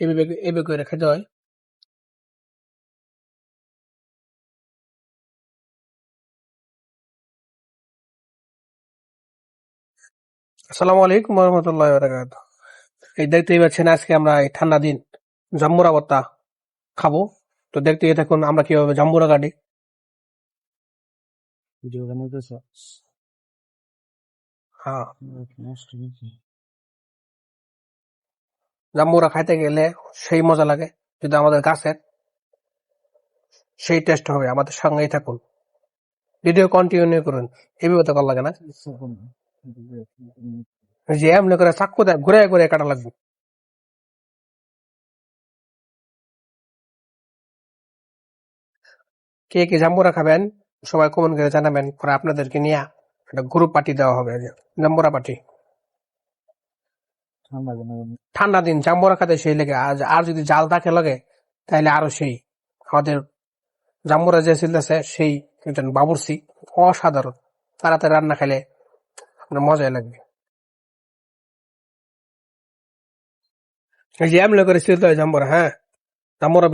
এইভাবে করে খেতে হয়। আসসালামু আলাইকুম রহমতুল্লাহ বারাকাত এই দেখতেই পাচ্ছেন আজকে আমরা এই ঠান্ডা দিন জাম্বুরা ভর্তা খাব। তো দেখতে দেখুন আমরা কীভাবে জাম্বুরা কাটি। হ্যাঁ। জাম্বুরা খাইতে গেলে সেই মজা লাগে। যদি আমাদের গাছের সেই টেস্ট হবে, আমাদের সঙ্গেই থাকুন। ভিডিও কন্টিনিউ করুন। এইভাবে তো ভালো লাগে না? যে এমনি করে চাক্কু দেয় ঘুরে ঘুরে কাটা লাগবে। কে কে জাম্বুরা খাবেন? সবাই কমেন্ট করে জানাবেন পরে আপনাদেরকে নিয়ে একটা গ্রুপ পার্টি দেওয়া হবে। জাম্বুরা পার্টি ঠান্ডা দিন জাম্বুরা খাতে সেই লেগে। আর যদি জাল থাকে লাগে তাহলে আরও সেই। আমাদের জাম্বুরা যে ছিলতেছে সেই একজন বাবুরসি, অসাধারণ। তাড়াতাড়ি রান্না খেলে আপনার মজাই লাগবে। হয়?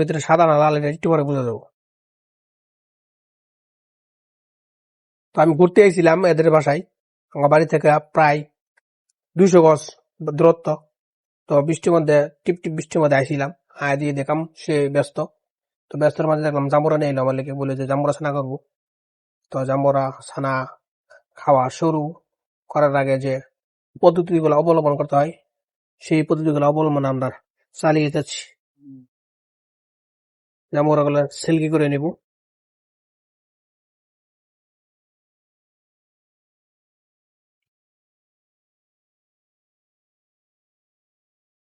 ভিতরে সাদা লাল দেবো। তো আমি ঘুরতে এসেছিলাম এদের বাসায়। আমার বাড়ি থেকে প্রায় দুইশো গজ দূরত্ব। তো বৃষ্টির মধ্যে টিপ টিপ বৃষ্টির মধ্যে আইছিলাম। আয় দিয়ে দেখাম সে ব্যস্ত। তো ব্যস্তর মাঝে দেখলাম জাম্বুরা নিয়ে এলো আমার লেগে বলে যে জাম্বুরা ছানা করব তো জাম্বুরা ছানা খাওয়া শুরু করার আগে যে পদ্ধতিগুলো অবলম্বন করতে হয় সেই পদ্ধতিগুলো অবলম্বন আমরা চালিয়ে যাচ্ছি। জাম্বুরা গুলো সিল্কি করে নেব।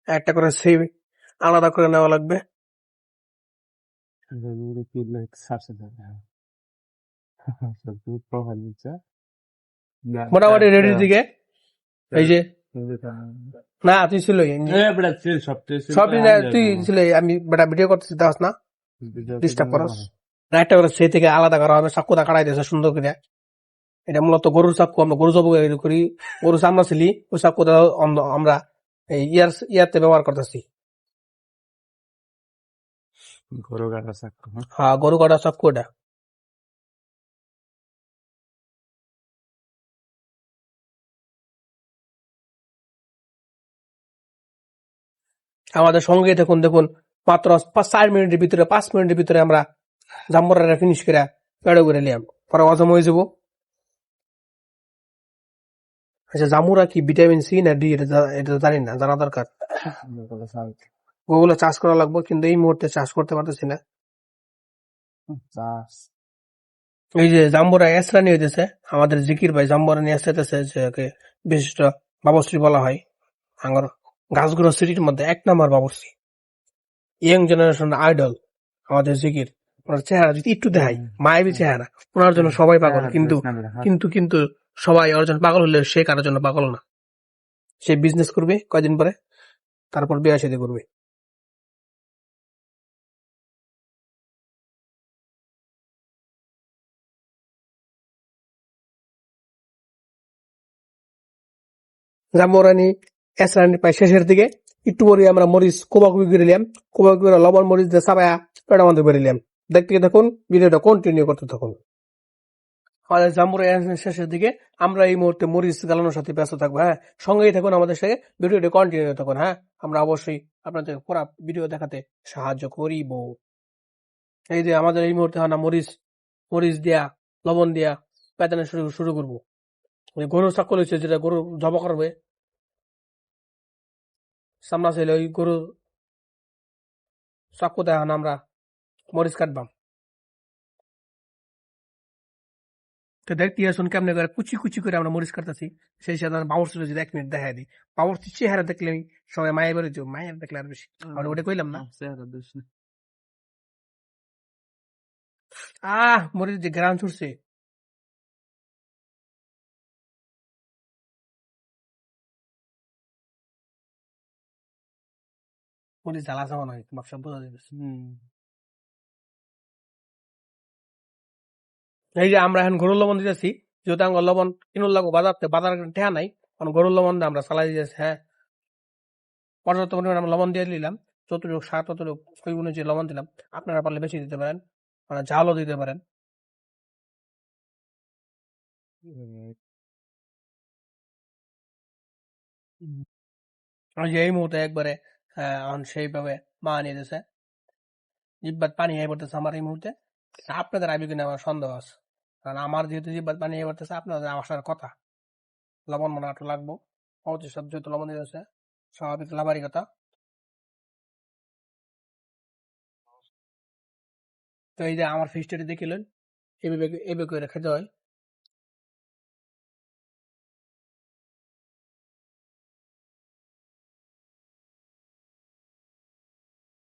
একটা করে সেই আলাদা করে নেওয়া লাগবে। মোটামুটি রেডির দিকে এই যে না তুই ছিল সব তুই ছিল আমি বেটা ভিডিও করতেছি দাস না? ডিস্টার্ব করস একটা করে সেই থেকে আলাদা করা হবে চাক্কুটা কাটাই দিয়েছে সুন্দর করে। এটা মূলত গরুর চাক্কু আমরা গরু জব করি। গরু চামড়া ছিলি ওই অন্য- আমরা এই ইয়ার ইয়াতে ব্যবহার করতেছি। গরু গাড়া চাকু হ্যাঁ? গরু কাটা চাক্কু এটা। আমাদের সঙ্গে দেখুন দেখুন মাত্র চার মিনিটের ভিতরে পাঁচ মিনিটের ভিতরে আমরা জাম্বরাটা ফিনিশ করে পেড়ো করে নিলাম। পরে হজম হয়ে যাব। আচ্ছা জামুরা কি ভিটামিন সি না ডি এটা জানি না জানা দরকার। ওগুলো চাষ করা লাগবে কিন্তু এই মুহূর্তে চাষ করতে পারতেছি না। এই যে জাম্বুরা এসরানি হইতেছে আমাদের জিকির ভাই জাম্বুরা নিয়ে আসতেছে যে ওকে বিশিষ্ট বাবশ্রী বলা হয় আঙ্গর গাছগুলো সিটির মধ্যে এক নাম্বার বাবশ্রী ইয়ং জেনারেশন আইডল আমাদের জিকির। ওনার চেহারা যদি একটু দেখাই মায়াবী চেহারা ওনার জন্য সবাই পাগল কিন্তু কিন্তু কিন্তু সবাই ওর জন্য পাগল হলে সে কারোর জন্য পাগল না। সে বিজনেস করবে কয়দিন পরে, তারপর বিয়ে সাথে করবে। জাম্বরানি এসরানি প্রায় শেষের দিকে, একটু পরে আমরা মরিচ, কোবাকুবি করে নিলাম। কোবাকুবি লবণ মরিচ দিয়ে চাপায়া পেটা করে নিলাম। দেখতে দেখুন ভিডিওটা কন্টিনিউ করতে থাকুন। আমাদের জাম্বুরা শেষের দিকে আমরা এই মুহূর্তে মরিচ গালানোর সাথে ব্যস্ত থাকব হ্যাঁ? সঙ্গেই থাকুন আমাদের সাথে ভিডিওটি কন্টিনিউ থাকুন হ্যাঁ? আমরা অবশ্যই আপনাদের পুরা ভিডিও দেখাতে সাহায্য করিব। এই যে আমাদের এই মুহূর্তে হয় না, মরিচ মরিচ দেয়া, লবণ দেয়া পেতানো শুরু শুরু করব। গরু চাকল হয়েছে যেটা গরু জবা করবে। সামনা ছিল ওই গরু চাকু দেয় এখন আমরা মরিচ কাটবাম। তো দেখতে আসুন কেমনে করে কুচি কুচি করে আমরা মরিচ কাটতেছি। সেই সাথে বাবর ছিল যদি এক মিনিট দেখাই দিই। বাবর চেহারা দেখলে আমি সবাই মায়ের বেরোচ্ছ মায়ের দেখলে আর বেশি। আর ওটা কইলাম না। আহ মরিচ যে গ্রাম ছুটছে। মরিচ জ্বালা চাওয়া নয় তোমার সব বোঝা যাবে এই যে আমরা এখন গরুর লবণ দিতেছি, যেহেতু আমার লবণ কিনুর লাগবো বাজার থেকে বাজার ঠেয়া নাই, কারণ গরুর লবণ দিয়ে আমরা চালাই দিতেছি হ্যাঁ। পর্যাপ্ত পরিমাণে আমরা লবণ দিয়ে দিলাম, যতটুকু স্বাদ ততটুকু ওই অনুযায়ী লবণ দিলাম, আপনারা পারলে বেশি দিতে পারেন মানে ঝালও দিতে পারেন। যে এই মুহূর্তে একবারে এখন সেইভাবে মা নিয়ে দিয়েছে জিব্বাত পানি হয়ে পড়তেছে আমার এই মুহূর্তে। আপনাদের আইবে কিনা আমার সন্দেহ আছে। কারণ আমার যেহেতু জিব্বাত পানি করতেছে আপনার আসার কথা। লবণ মনে হয় লাগবো। অবশ্যই সব যেহেতু লবণ দিয়েছে, স্বাভাবিক লাভারই কথা। তো এই যে আমার ফিস্টারি দেখিলেন এভাবে এভাবে করে খেতে হয়।